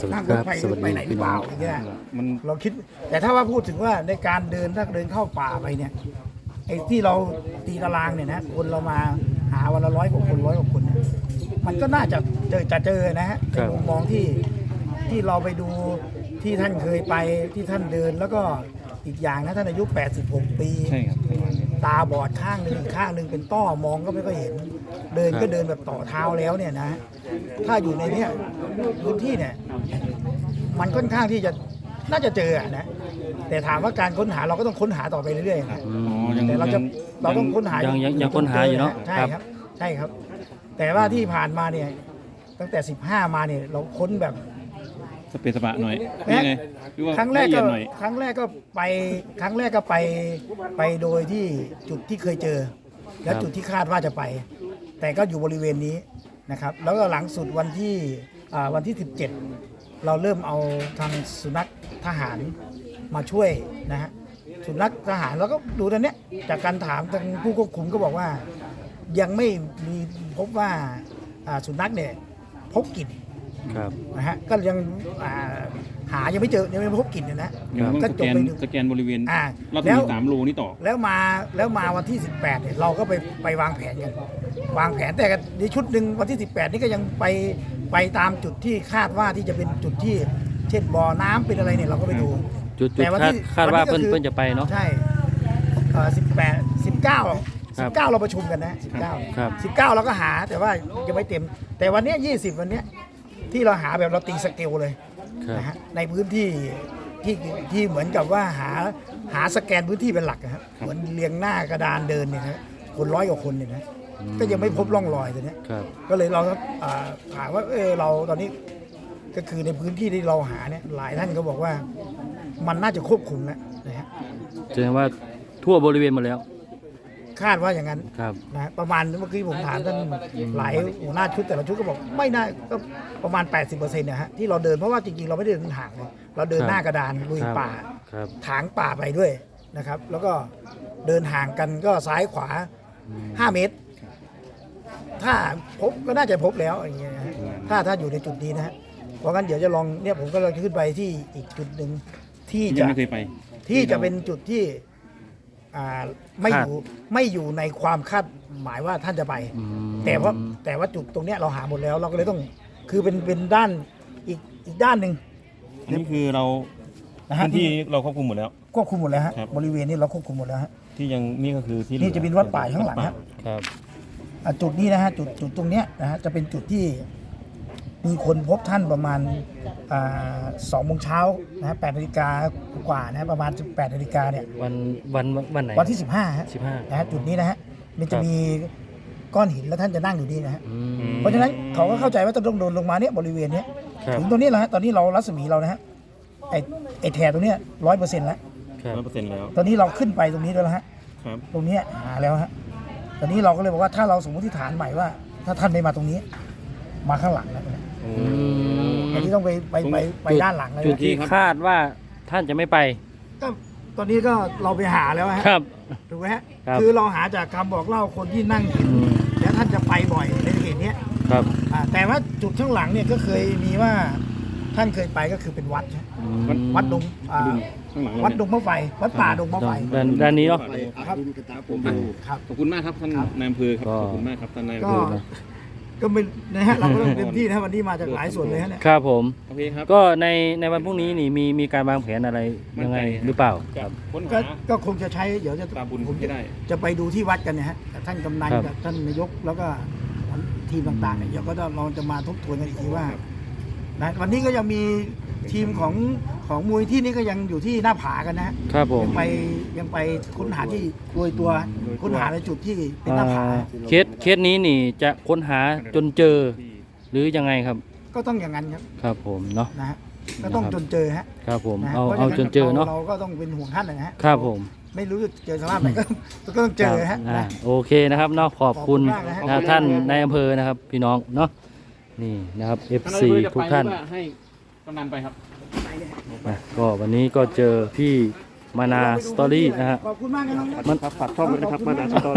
สวัสนั่ดีงครถรับไฟสวัสไปดีไหนหรืพี่อเปน้อล่างอย่างเงี้ยมันเราคิด แต่ถ้าว่าพูดถึงว่าในการเดินถ้าเดินเข้าป่าไปเนี่ยไอ้ที่เราตีตารางเนี่ยนะคนเรามาหาวันละร้อยกว่าคนร้อยกว่าคนเนี่ยมันก็น่าจะเจอจะเจอนะฮะในมุมมองที่ที่เราไปดูที่ท่านเคยไปที่ท่านเดินแล้วก็อีกอย่างนะท่านอายุ 86 ปี ใช่ครับประมาณนี้ตาบอดข้างหนึ่งอีกข้างหนึ่งเป็นต้อมองก็ไม่ค่อยเห็น เดินก็เดินแบบต่อเท้าแล้วเนี่ยนะ ถ้าอยู่ในเนี้ยพื้นที่เนี่ย มันค่อนข้างที่จะน่าจะเจออะนะแต่ถามว่าการค้นหาเราก็ต้องค้นหาต่อไปเรื่อยๆนะ อือ๋อมยังแต่เราจะเราต้องค้นหายังยังยังค้นหาอยู่เนอะใช่ครับครับ ใช่ครับ แต่ว่าที่ผ่านมาเนี่ย ตั้งแต่ 15 มาเนี่ย เราค้นแบบ สเปซสปะหน่อยแม้นี่ไงหรือว่าครั้งแรกละเอีก็ยดหน่อยครั้งแรกก็ไปครั้งแรกก็ไปไปโดยที่จุดที่เคยเจอ และจุดที่คาดว่าจะไป แต่ก็อยู่บริเวณนี้นะครับ แล้วก็หลังสุดวันที่อ่าวันที่ 17 เราเริ่มเอาทางสุนัขทหารมาช่วยนะฮะสุนัขทหารแล้วก็ดูตอนเนี้ยจากการถามทางผู้ควบคุมก็บอกว่า ยังไม่มีพบว่าอ่าสุนัขเนี่ยพบกลิ่นครับ นะฮะก็ยังอ่าหายังไม่เจอยังไม่พบกลิ่นเลยนะยังต้องก็สจแกบนไปดู สแกนบริเวณอ่ารัศแล้มีวสามโลนี่ต่อ แล้วมาแล้วมาวันที่ 18เนี่ยเราก็ไปไปวางแผนกัน วางแผนแต่ในชุดหนึ่งวันที่ 18 นี่ก็ยังไป ไปตามจุดที่คาดว่าที่จะเป็นจุดที่เช่นบ่อน้ำเป็นอะไรเนี่ยเราก็ไปดู จุดจุดแต่วันคาดที่คาดว่าวันนี้ก็เพื่อนคือ เพื่อนจะไปเนาะ ใช่เอ่อ18 19ครับ19เราประชุมกันนะ19ครับ19เราก็หาแต่ว่ายังไม่เต็ม แต่วันเนี้ย20วันเนี้ยที่เราหาแบบเราตีสเกลเลยครับนะฮะในพื้นที่ที่ที่เหมือนกับว่าหาหาสแกนพื้นที่เป็นหลักอะครับเหมือนเรียงหน้ากระดานเดินเนี่ยนะคนร้อยกว่าคนเนี่ยนะ ก็ยังไม่พบร่องรอยตัวเนี้ยครับ ก็เลยเราก็อ่าถามว่าเออเราตอนนี้ก็คือในพื้นที่ที่เราหาเนี่ยหลายท่านก็บอกว่า มันน่าจะควบคุมแล้วนะฮะแสดงว่าทั่วบริเวณหมดแล้ว คาดว่าอย่างนั้นครับ นะฮะประมาณเมื่อกี้ผมถามท่านหลายหัวหน้าชุดแต่ละชุดก็บอกไม่น่าก็ประมาณ 80%นะฮะที่เราเดินเพราะว่าจริงๆเราไม่ได้เดินห่างเลยเราเดินครับ หน้ากระดานลุยครับป่า ครับ ถางป่าไปด้วยนะครับ แล้วก็เดินห่างกันก็ซ้ายขวา 5 เมตร ถ้าพบก็น่าจะพบแล้วอย่างเงี้ยนะฮะถ้าถ้าอยู่ในจุดนี้นะฮะเพราะงั้นเดี๋ยวจะลองเนี่ยผมก็เลยขึ้นไปที่อีกจุดหนึ่งที่ยัจะงไม่เคยไป ที่จะเป็นจุดที่อ่าไม่อยู่ไม่อยู่ในความคาดหมายว่าท่านจะไป อืมแต่ว่าแต่ว่าจุดตรงเนี้ยเราหาหมดแล้ว เราก็เลยต้องคือเป็นเป็นด้านอีกอีกด้านหนึ่งอันนี้คือเรานะฮะพื้นที่เราควบคุมหมดแล้ว ควบคุมหมดแล้วฮะครับ บริเวณนี้เราควบคุมหมดแล้วฮะ ที่ยังนี่ก็คือที่นี่จะเป็นวัดป่าข้างหลังวัดฮะป่าครับอะ จุดนี้นะฮะจุดจุดตรงเนี้ยนะฮะจะเป็นจุดที่มีคนพบท่านประมาณอ่าสองโมงเช้านะฮะแปดนาฬิกากว่านะฮะประมาณแปดนาฬิกาเนี่ยวันวันวันไหนวันที่สิบห้าฮะสิบห้านะฮะจุดนี้นะฮะมันคจะรับมีก้อนหินแล้วท่านจะนั่งอยู่นี่นะฮะอืมเพราะฉะนั้นเขาก็เข้าใจว่าจะต้องโดนลงมาเนี่ยบริเวณเนี้ยครับถึงตรงนี้แหละฮะตอนนี้เรารัศมีเรานะฮะไอไอแถบตรงเนี้ยร้อยเปอร์เซ็นต์แล้วครับร้อยเปอร์เซ็นต์แล้ว ตอนนี้เราขึ้นไปตรงนี้แล้วนะฮะครับตรงเนี้ยหาแล้วฮะ ตอนนี้เราก็เลยบอกว่าถ้าเราสมมติฐานใหม่ว่า ถ้าท่านไม่มาตรงนี้ มาข้างหลังแล้วนะโอ้อืมอันนี้ต้องไปไปไปไปด้านหลังเลยจุดนะที่ครับคาดว่าท่านจะไม่ไป ก็ตอนนี้ก็เราไปหาแล้วฮะครับ ถูกไหมฮะครับ คือเราหาจากคำบอกเล่าคนที่นั่งเห็นอืมแล้วท่านจะไปบ่อยในเหตุเนี้ยครับอ่าแต่ว่าจุดข้างหลังเนี่ยก็เคยมีว่าท่านเคยไปก็คือเป็นวัดฮะอืมวัดดงอ่าดึง ข้างหลังเราวัดดเนี่ยงมะไฟวัดป่าดงมะไฟด้านด้านนี้เนาะ ครับครับผมครับขอบคุณมากครับท่านครับนายอำเภอครับก็ ขอบคุณมากครับท่านนายอำก็เภอครับก็เป็นนะฮะเราก็ต้องเต็มที่นะวันนี้มาจากหลายส่วนเลยฮะเนี่ยครับผม โอเคครับ ก็ในในวันพรุ่งนี้นี่มีมีการวางแผนอะไรยังไงหรือเปล่าจะครับ ค้นก็หาก็คงจะใช้เดี๋ยวจะตามบุญผมที่ได้ จะไปดูที่วัดกันนะฮะกับท่านกำนันครับ กับท่านนายกแล้วก็ทีมต่างๆเนี่ยเดี๋ยวก็จะลองจะมาทบทวนกันอีกทีว่านะวันนี้ก็ยังมี ทีมของของมวยที่นี่ก็ยังอยู่ที่หน้าผากันนะฮะครับผม ยังไปยังไปค้นหาที่โรยตัวค้นหาในจุดที่เป็นหน้าผาอ่าเคสเคสนี้นี่จะค้นหาจนเจอ หรือยังไงครับ ก็ต้องอย่างนั้นครับครับผมเนาะนะฮะก็ต้องจนเจอฮะครับผมนะฮะเอาพระเอาฉะจนเจอเนาะเราก็ต้องเป็นห่วงท่านนะฮะครับผม ไม่รู้จะเจอสภาพไหนก็ก็ต้องเจอฮะอ่านะ โอเคนะครับเนาะขอบคุณขอบคุณมากนะฮะ นะท่านในายอำเภอนะครับ พี่น้องเนาะนี่นะครับ FC ทุกท่าน ให้ กำนันไปครับ นะก็วันนี้ก็เจอพี่มานาสตอรี่นะฮะ ขอบคุณมากนะน้องนะมันครับฝากช่องด้วยนะครับมานาสตอ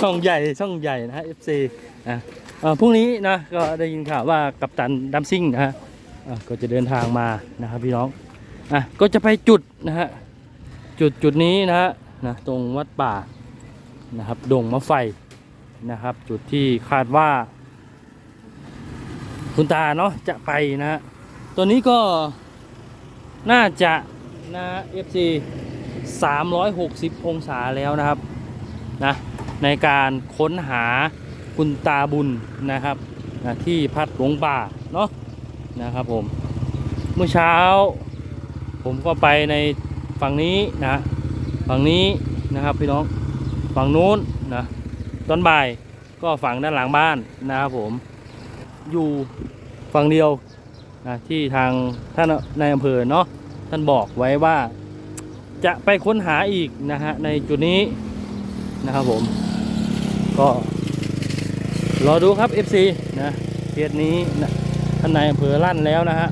ช่องใหญ่ช่องใหญ่นะฮะ FC นะเอ่อพรุ่งนี้นะก็ได้ยินข่าวว่ากัปตันดัมซิ่งนะฮะอะก็จะเดินทางมานะครับพี่น้องอะก็จะไปจุดนะฮะจุดจุดนี้นะฮะนะตรงวัดป่านะครับดงมะไฟนะครับ จุดที่คาดว่า คุณตาเนาะจะไปนะฮะตัวนี้ก็น่าจะนะ FC 360 องศาแล้วนะครับนะในการค้นหาคุณตาบุญนะครับนะที่พัดหลงป่าเนาะนะครับผมเมื่อเช้า ผมก็ไปในฝั่งนี้นะฝั่งนี้นะครับพี่น้องฝั่งนู้นนะตอนบ่ายก็ฝั่งด้านหลังบ้านนะครับผม อยู่ฝั่งเดียวนะที่ทางท่านในายอำเภอเนาะท่านบอกไว้ว่าจะไปค้นหาอีกนะฮะในจุดนี้นะครับผม ก็รอดูครับ FC นะเคสนี้นะท่านนายอำเภอลั่นแล้วนะฮะ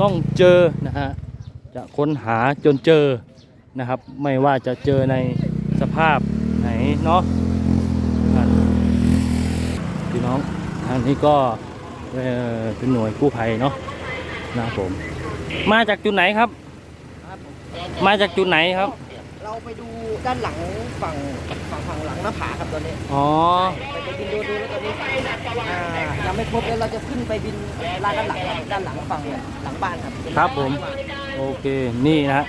ต้องเจอนะฮะจะค้นหาจนเจอนะครับ ไม่ว่าจะเจอในสภาพไหนเนาะอะพี่น้องทางนี้ก็ เอ่อเป็นหน่วยกู้ภัยเนาะนะครับผม มาจากจุดไหนครับ มาจากจุดไหนครับ เราไปดูด้านหลังฝั่งฝั่งฝั่งหลังหน้าผาครับตอนนี้อ๋อไปไปบินดูดูแล้วตอนนี้อ่ายังไม่ครบแล้วเราจะขึ้นไปบินลานด้านหลังครับด้านหลังฝั่งหลังบ้านครับครับผม โอเคนี่นะฮะ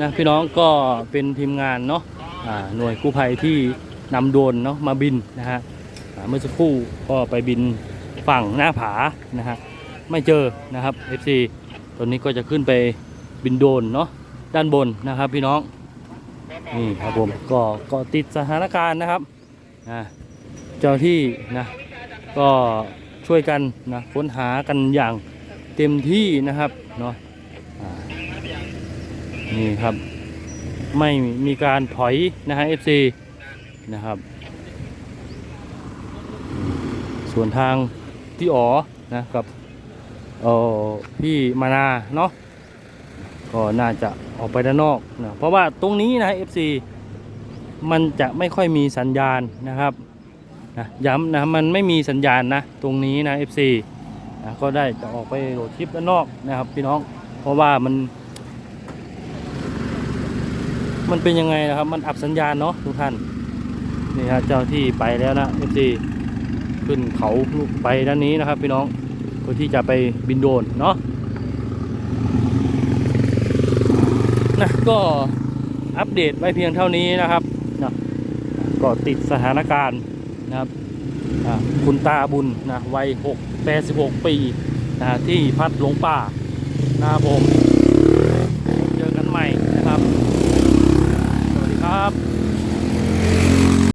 นะพี่น้องก็เป็นทีมงานเนาะอ่าหน่วยกู้ภัยที่นำโดรนเนาะมาบินนะฮะอ่าเมื่อสักครู่ก็ไปบิน ฝั่งหน้าผานะฮะไม่เจอนะครับ FC ตอนนี้ก็จะขึ้นไปบินโดนเนาะด้านบนนะครับพี่น้องนี่ครับผมก็ก็ติดสถานการณ์นะครับอ่าเจ้าที่นะก็ช่วยกันนะค้นหากันอย่างเต็มที่นะครับเนาะนี่ครับไม่มีการถอยนะฮะ FC นะครับ ส่วนทาง พี่อ๋อนะกับเออพี่มานาเนาะก็น่าจะออกไปด้านนอกนะเพราะว่าตรงนี้นะ FC มันจะไม่ค่อยมีสัญญาณนะครับนะย้ำนะมันไม่มีสัญญาณนะตรงนี้นะ FC นะก็ได้จะออกไปโหลดคลิปด้านนอกนะครับพี่น้องเพราะว่ามัน มันเป็นยังไงนะครับ มันอับสัญญาณเนาะทุกท่านนี่ฮะเจ้าที่ไปแล้วนะ FC ขึ้นเขาไปด้านนี้นะครับพี่น้องเพื่อที่จะไปบินโดรนเนาะนะก็อัปเดตไว้เพียงเท่านี้นะครับนะก็ติดสถานการณ์นะครับคุณตาบุญนะวัย6 86 ปีนะที่พัดหลงป่านะครับผม